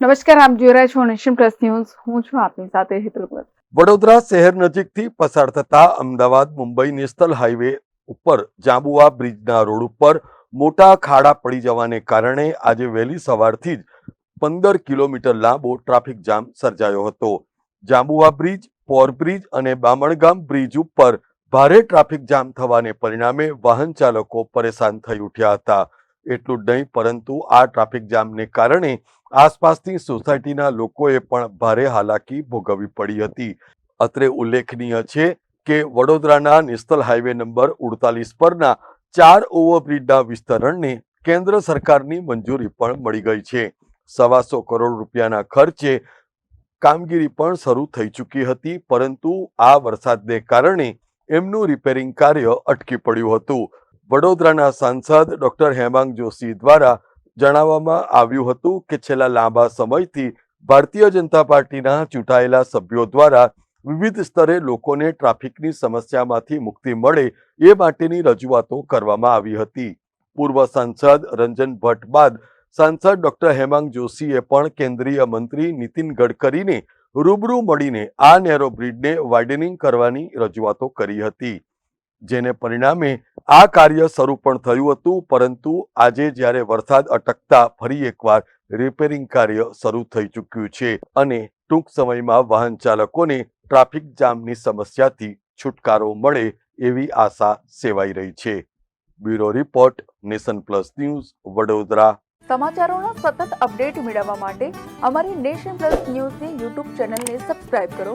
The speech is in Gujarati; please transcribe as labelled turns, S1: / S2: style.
S1: નમસ્કાર, આપ જોઈ રહ્યા છો નેશન પ્લસ ન્યૂઝ. હું છું આપની સાથે હેતલ
S2: વડોદરા શહેર નજીકથી પસાર થતા અમદાવાદ, મુંબઈ નેશનલ હાઈવે ઉપર જાંબુઆ બ્રિજના રોડ ઉપર મોટા ખાડા પડી જવાને કારણે આજે વહેલી સવારથી જ પંદર કિલોમીટર લાંબો ટ્રાફિક જામ સર્જાયો હતો. જાંબુઆ બ્રિજ, પોર બ્રિજ અને બામણગામ બ્રિજ ઉપર ભારે ટ્રાફિક જામ થવાને પરિણામે વાહન ચાલકો પરેશાન થઈ ઉઠ્યા હતા. એટલું જ નહીં, પરંતુ આ ટ્રાફિક જામને કારણે આસપાસની સોસાયટીના લોકોએ પણ ભારે હાલાકી ભોગવવી પડી હતી. અત્રે ઉલ્લેખનીય છે કે વડોદરાના નેશનલ હાઈવે નંબર ઉડતાલીસ પરના ચાર ઓવરબ્રિજના વિસ્તરણને કેન્દ્ર સરકારની મંજૂરી પણ મળી ગઈ છે. સવાસો કરોડ રૂપિયાના ખર્ચે કામગીરી પણ શરૂ થઈ ચૂકી હતી, પરંતુ આ વરસાદને કારણે એમનું રિપેરિંગ કાર્ય અટકી પડ્યું હતું. વડોદરાના સાંસદ ડોક્ટર હેમાંગ જોશી દ્વારા જણાવવામાં આવ્યું હતું કે છેલ્લા લાંબા સમયથી ભારતીય જનતા પાર્ટીના ચૂંટાયેલા સભ્યો દ્વારા વિવિધ સ્તરે લોકોને ટ્રાફિકની સમસ્યામાંથી મુક્તિ મળે એ માટેની રજૂઆતો કરવામાં આવી હતી. પૂર્વ સાંસદ રંજન ભટ્ટ બાદ સાંસદ ડોક્ટર હેમાંગ જોશીએ પણ કેન્દ્રીય મંત્રી નીતિન ગડકરીને રૂબરૂ મળીને આ નેરો બ્રિજને વાઇડનિંગ કરવાની રજૂઆતો કરી હતી, જેને પરિણામે આ કાર્ય શરૂ પણ થયું હતું, પરંતુ આજે જ્યારે વરસાદ અટકતા ફરી એકવાર રિપેરિંગ કાર્ય શરૂ થઈ ચૂક્યું છે અને ટૂંક સમયમાં વાહન ચાલકોને ટ્રાફિક જામની સમસ્યાથી છુટકારો મળે એવી આશા સેવાઈ રહી છે. Bureau report, Nation Plus News, Vadodara.
S1: સમાચારોનો સતત અપડેટ મેળવવા માટે અમારી નેશન પ્લસ ન્યૂઝની યુટ્યુબ ચેનલને સબસ્ક્રાઇબ કરો.